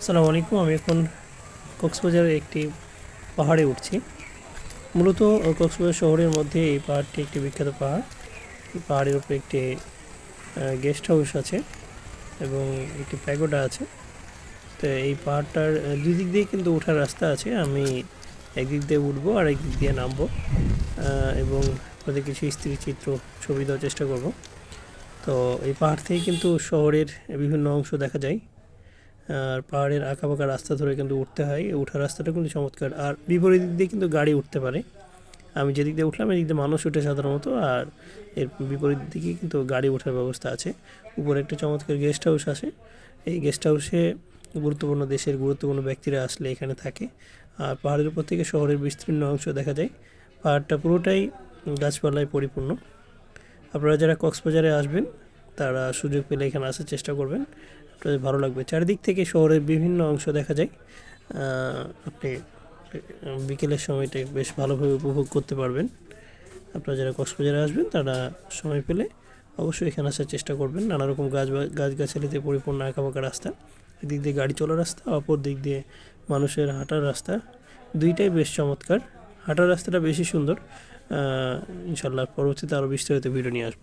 আসসালামু আলাইকুম আমি এখন কক্সবাজারের একটি পাহাড়ে উঠছি। মূলত কক্সবাজার শহরের মধ্যে এই পাহাড়টি একটি বিখ্যাত পাহাড়। পাহাড়ের উপরে একটি গেস্ট হাউস আছে এবং একটি প্যাগোডা আছে। তো এই পাহাড়টার আহ, দুই দিক দিয়ে কিন্তু ওঠার রাস্তা আছে। আমি একদিক দিয়ে উঠবো আর একদিক দিয়ে নামবো এবং আপনাদের কিছু স্থির চিত্র ছবি দেওয়ার চেষ্টা করব। তো এই পাহাড় থেকে কিন্তু শহরের বিভিন্ন অংশ দেখা যায়। আর পাহাড়ের আঁকাবাঁকা রাস্তা ধরে কিন্তু উঠতে হয়। ওঠার রাস্তাটা কিন্তু চমৎকার। আর বিপরীত দিক দিয়ে কিন্তু গাড়ি উঠতে পারে। আমি যেদিক দিয়ে উঠলাম, এদিক দিয়ে মানুষ উঠে সাধারণত। আর এর বিপরীত দিকে কিন্তু গাড়ি ওঠার ব্যবস্থা আছে। উপরে একটা চমৎকার গেস্ট হাউস আছে। এই গেস্ট হাউসে গুরুত্বপূর্ণ দেশের গুরুত্বপূর্ণ ব্যক্তিরা আসলে এখানে থাকে। আর পাহাড়ের উপর থেকে শহরের বিস্তীর্ণ অংশ দেখা যায়। পাহাড়টা পুরোটাই গাছপালায় পরিপূর্ণ। আপনারা যারা কক্সবাজারে আসবেন, তারা সুযোগ পেলে এখানে আসার চেষ্টা করবেন। আপনাদের ভালো লাগবে। চারিদিক থেকে শহরের বিভিন্ন অংশ দেখা যায়। আপনি বিকেলের সময়টা বেশ ভালোভাবে উপভোগ করতে পারবেন। আপনারা যারা কক্সবাজারে আসবেন, তারা সময় পেলে অবশ্যই এখানে আসার চেষ্টা করবেন। নানা রকম গাছ গাছগাছালিতে পরিপূর্ণ আঁকাবাঁকা রাস্তা। এদিক দিয়ে গাড়ি চলার রাস্তা, অপর দিক দিয়ে মানুষের হাঁটার রাস্তা। দুইটাই বেশ চমৎকার। হাঁটার রাস্তাটা বেশি সুন্দর। ইনশাল্লাহ পরবর্তীতে আরও বিস্তারিত ভিডিও নিয়ে আসব।